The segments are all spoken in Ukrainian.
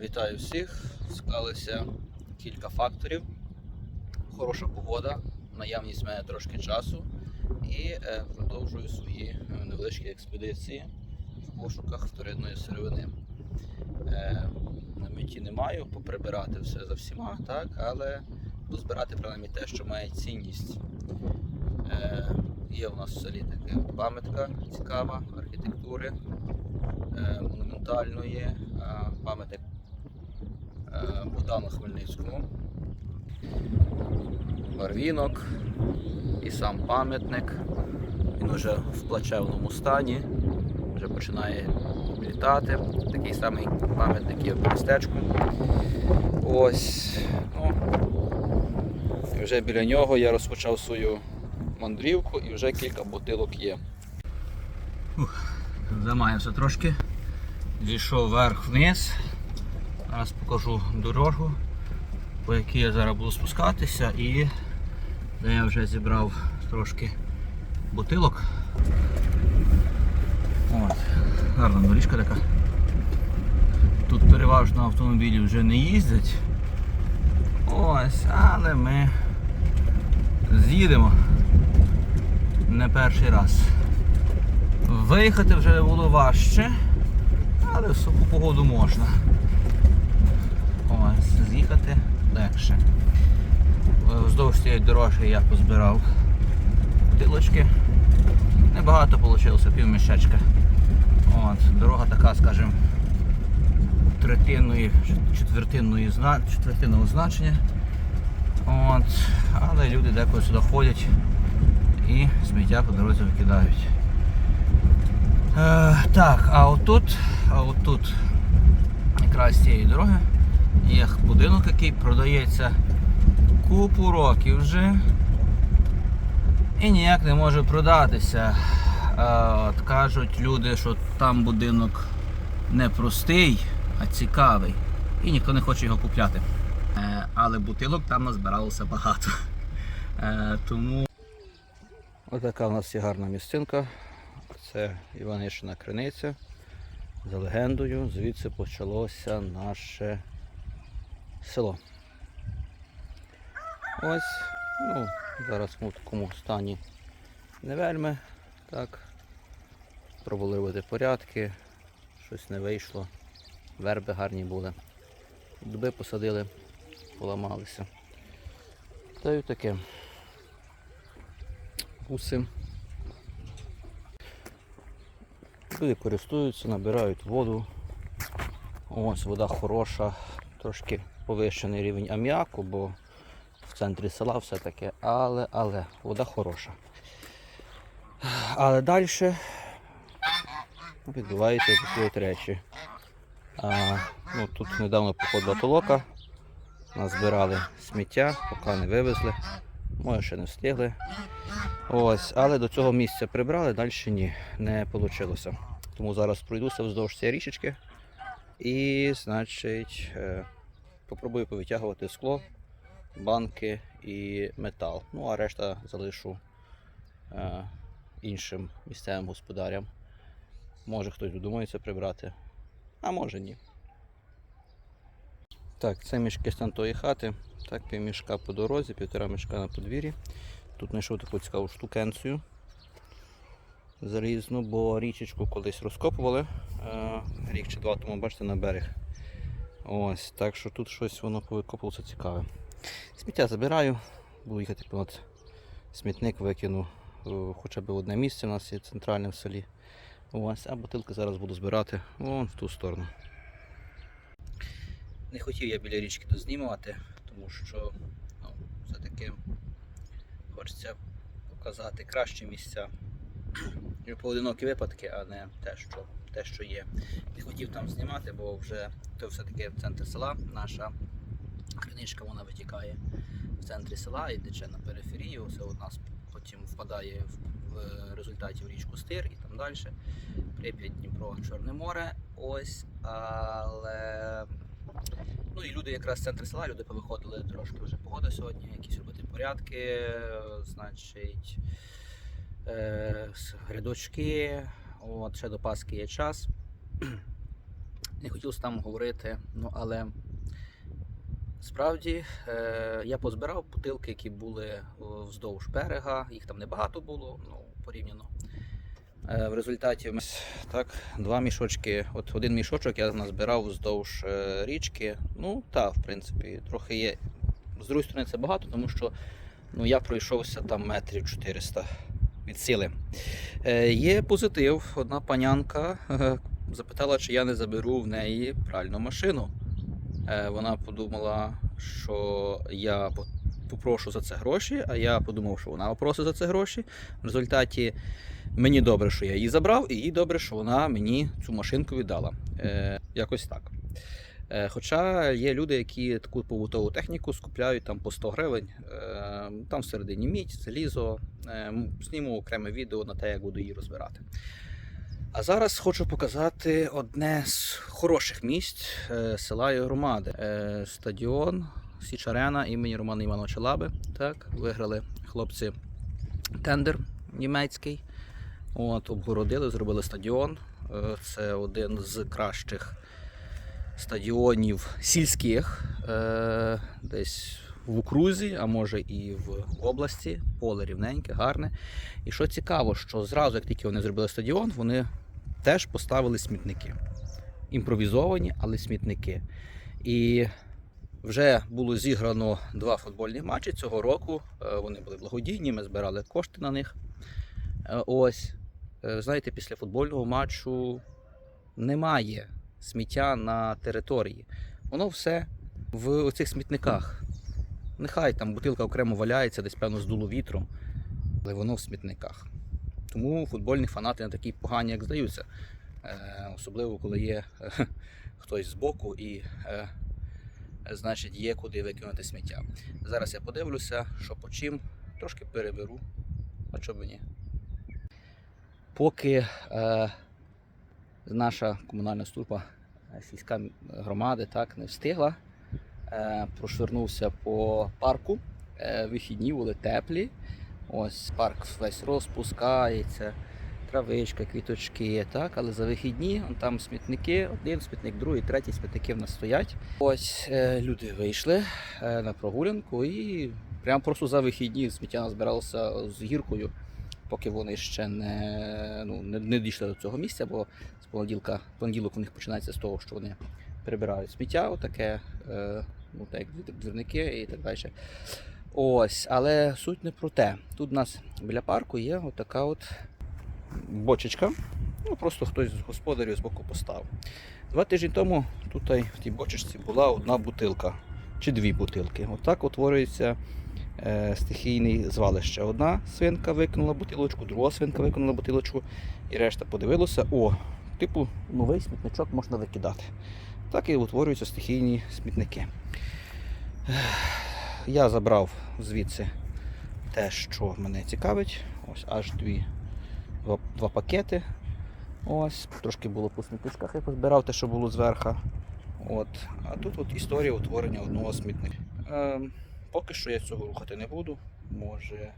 Вітаю всіх! Склалися кілька факторів. Хороша погода, наявність в мене трошки часу і е, продовжую свої е, невеличкі експедиції в пошуках вторинної сировини. Е, на меті не маю поприбирати все за всіма, так, але буду збирати принаймні те, що має цінність. Є у нас в селі така пам'ятка цікава архітектури монументальної, пам'ятник е, Богдану Хмельницькому. Барвінок і сам пам'ятник. Він вже в плачевному стані, вже починає облітати. Такий самий пам'ятник є в містечку. Ось. Ну, і вже біля нього я розпочав свою мандрівку і вже кілька бутилок є. Замаємося трошки. Зійшов вверх-вниз. Зараз покажу дорогу, по якій я зараз буду спускатися і де я вже зібрав трошки бутилок. От, гарна доріжка така. Тут переважно автомобілі вже не їздять. Ось, але ми з'їдемо не перший раз. Виїхати вже було важче, але в суху погоду можна. Ось, з'їхати легше. Е, Вздовж цієї дороги я позбирав бутилочки. Небагато вийшло, пів мішечка. От, дорога така, скажімо, третинної, четвертинної, четвертинного значення. От, але люди деколи сюди ходять і сміття по дорозі викидають. Е, так, а отут, а отут якраз з цієї дороги є будинок, який продається купу років вже і ніяк не може продатися. От кажуть люди, що там будинок не простий, а цікавий. І ніхто не хоче його купляти. Е, але бутилок там назбиралося багато. Е, тому Отака у нас є гарна місцинка. Це Іванишина криниця. За легендою, звідси почалося наше село. Ось, ну, зараз ми в такому стані не вельми. Так. Пробували робити порядки, щось не вийшло. Верби гарні були. Дуби посадили, поламалися. Та й таке. Гуси. Люди користуються, набирають воду. Ось вода хороша, трошки повищений рівень аміаку, бо в центрі села все таке, але, але вода хороша. Але далі відбуваються такі от речі. А, ну, тут недавно походила толока, назбирали сміття, поки не вивезли, може ще не встигли. Ось, але до цього місця прибрали, далі ні, не вийшло. Тому зараз пройдуся вздовж цієї річечки і, значить, е, попробую повитягувати скло, банки і метал. Ну, а решта залишу е, іншим місцевим господарям. Може хтось додумається прибрати, а може ні. Так, це мішки з тої хати. Так, півмішка по дорозі, півтора мішка на подвір'ї. Тут знайшов таку цікаву штукенцію залізну, бо річечку колись розкопували е, рік чи два тому, бачите, на берег. Ось, так що тут щось воно повикопувалося цікаве. Сміття забираю, буду їхати понад смітник, викину е, хоча б одне місце у нас є центральне в селі. Ось, а бутилки зараз буду збирати вон в ту сторону. Не хотів я біля річки дознімувати, тому що ну, все-таки хочеться показати кращі місця. Поодинокі випадки, а не те, що, те, що є. Не хотів там знімати, бо вже то все-таки центр села, наша криничка вона витікає в центрі села і тече на периферію. Це у нас потім впадає в, в результаті в річку Стир і там далі. Прип'ять, Дніпро, Чорне море. Ось, але Ну і люди якраз з центру села, люди повиходили трошки вже погода сьогодні, якісь робити порядки, е, значить грядочки. От, ще до Пасхи є час. Не хотілося там говорити, ну але справді е, я позбирав бутилки, які були е, вздовж берега. Їх там небагато було, ну, порівняно. Е, в результаті так, два мішочки. От один мішочок я назбирав вздовж е, річки. Ну, так, в принципі, трохи є. З другої сторони, це багато, тому що ну, я пройшовся там метрів 400 від сили. Е, є позитив. Одна панянка е, запитала, чи я не заберу в неї пральну машину. Е, вона подумала, що я попрошу за це гроші, а я подумав, що вона попросить за це гроші. В результаті мені добре, що я її забрав, і їй добре, що вона мені цю машинку віддала. Якось так. Е, Хоча є люди, які таку побутову техніку скупляють там по 100 гривень, Е, там всередині мідь, залізо. Е, Зніму окреме відео на те, як буду її розбирати. А зараз хочу показати одне з хороших місць села і громади. Стадіон Січарена імені Романа Івановича Лаби. Так, виграли хлопці тендер німецький. От, обгородили, зробили стадіон. Це один з кращих стадіонів сільських, е, десь в окрузі, а може і в області. Поле рівненьке, гарне. І що цікаво, що зразу, як тільки вони зробили стадіон, вони теж поставили смітники. Імпровізовані, але смітники. І вже було зіграно два футбольні матчі цього року. Е, Вони були благодійні, ми збирали кошти на них. Е, Ось, Е, знаєте, після футбольного матчу немає сміття на території. Воно все в оцих смітниках. Нехай там бутилка окремо валяється, десь певно здуло вітром, але воно в смітниках. Тому футбольні фанати не такі погані, як здаються. Е, особливо, коли є е, хтось збоку і е, значить є куди викинути сміття. Зараз я подивлюся, що по чим, трошки переберу. А б ні? Поки наша комунальна служба е, сільська громади так не встигла, е, прошвернувся по парку. Е, вихідні були теплі. Ось парк весь розпускається, травичка, квіточки, так, але за вихідні там смітники, один смітник, другий, третій смітники в нас стоять. Ось люди вийшли на прогулянку і прямо просто за вихідні сміття назбиралося з гіркою, поки вони ще не, ну, не, не дійшли до цього місця, бо з понеділка, понеділок у них починається з того, що вони прибирають сміття, отаке, е, ну, так як двірники і так далі. Ось, але суть не про те. Тут у нас біля парку є отака от бочечка. Ну, просто хтось з господарів з боку поставив. Два тижні тому тут в тій бочечці була одна бутилка чи дві бутилки. Отак утворюється е, стихійне звалище. Одна свинка викинула бутилочку, друга свинка викинула бутилочку, і решта подивилося, о, типу, новий смітничок можна викидати. Так і утворюються стихійні смітники. Я забрав звідси те, що мене цікавить. Ось аж дві, два, два пакети. Ось, трошки було по смітничках, я позбирав те, що було зверху. От. А тут от історія утворення одного смітника. Поки що я цього рухати не буду. Може,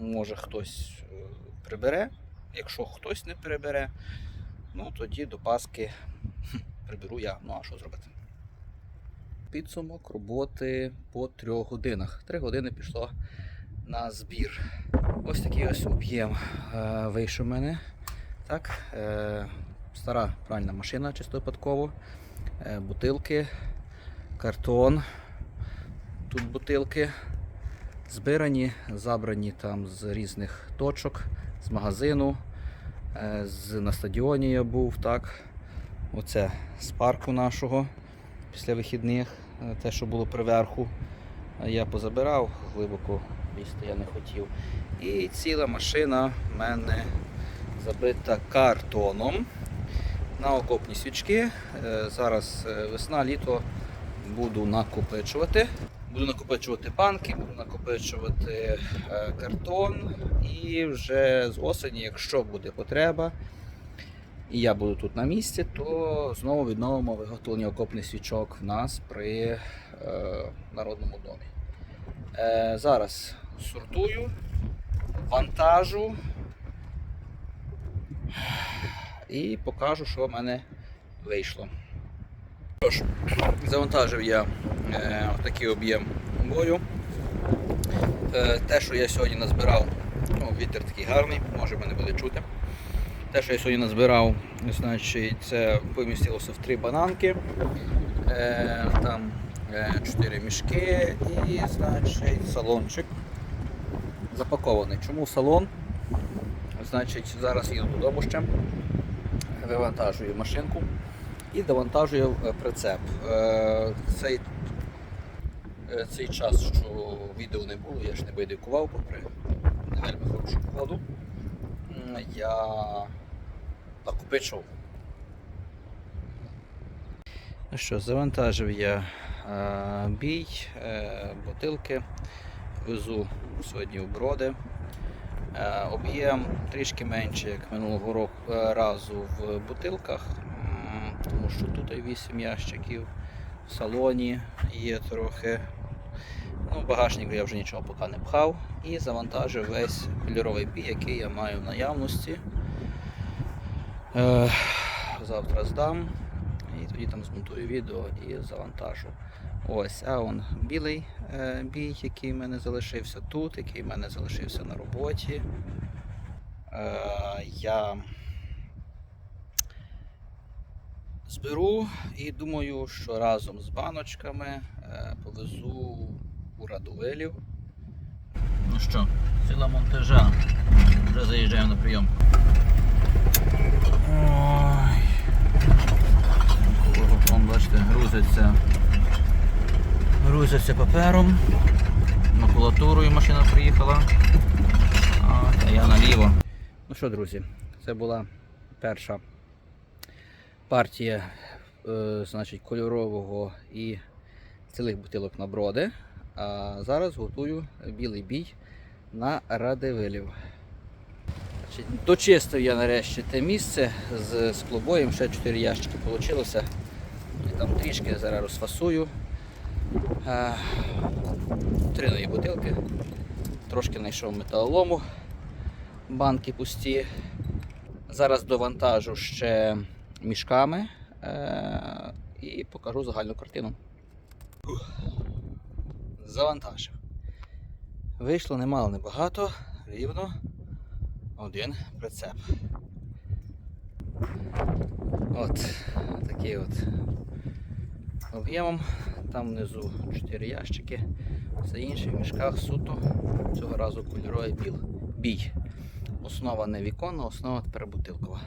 може хтось е, прибере. Якщо хтось не прибере, ну тоді до Паски приберу я. Ну а що зробити? Підсумок роботи по трьох годинах. Три години пішло на збір. Ось такий ось об'єм е, вийшов у мене. Так, е, стара пральна машина чисто випадково, е, бутилки, картон. Тут бутилки збирані, забрані там з різних точок, з магазину. Е, з, на стадіоні я був, так. Оце з парку нашого після вихідних, е, те, що було приверху, е, я позабирав, глибоко лізти я не хотів. І ціла машина в мене забита картоном на окопні свічки. Зараз весна, літо буду накопичувати. Буду накопичувати банки, буду накопичувати е, картон. І вже з осені, якщо буде потреба, і я буду тут на місці, то знову відновимо виготовлення окопних свічок в нас при е, народному домі. Е, зараз сортую, вантажу і покажу, що в мене вийшло. Що ж, завантажив я такий об'єм бою. Е, те, що я сьогодні назбирав, ну, вітер такий гарний, може мене буде чути. Те, що я сьогодні назбирав, значить, це помістилося в три бананки. Е, там е, чотири мішки і значить, салончик запакований. Чому салон? Значить, зараз їду додому ще, вивантажую машинку і довантажую е, прицеп. Е, Цей, е, цей час, що відео не було, я ж не байдикував, попри не вельми хорошу погоду. Я накопичив. Ну що, завантажив я е, бій, е, бутилки, везу сьогодні в броди. Е, об'єм трішки менше, як минулого року е, разу в бутилках, тому що тут і 8 ящиків, в салоні є трохи. Ну, в багажнику я вже нічого поки не пхав і завантажив весь кольоровий бій, який я маю в наявності. Е, завтра здам і тоді там змонтую відео і завантажу. Ось, а он білий е, бій, який в мене залишився тут, який в мене залишився на роботі. Е, я зберу і думаю, що разом з баночками е, повезу у Радовилів. Ну що, сила монтажа. Вже заїжджаємо на прийомку. Ой. Вон, бачите, грузиться. Грузиться папером. Макулатурою машина приїхала. А, а я наліво. Ну що, друзі, це була перша партія е, значить, кольорового і цілих бутилок на броди. А зараз готую білий бій на радивилів. Дочистив я нарешті те місце з склобоєм, ще 4 ящики вийшло. І там трішки зараз розфасую. Три нові бутилки. Трошки знайшов металолому, банки пусті. Зараз довантажу ще мішками е, і покажу загальну картину. Завантажив. Вийшло немало небагато, рівно один прицеп. От такий от об'ємом. Там внизу 4 ящики, все інше в мішках суто. Цього разу кольоровий біл. Бій. Основа не віконна, основа тепер бутилкова.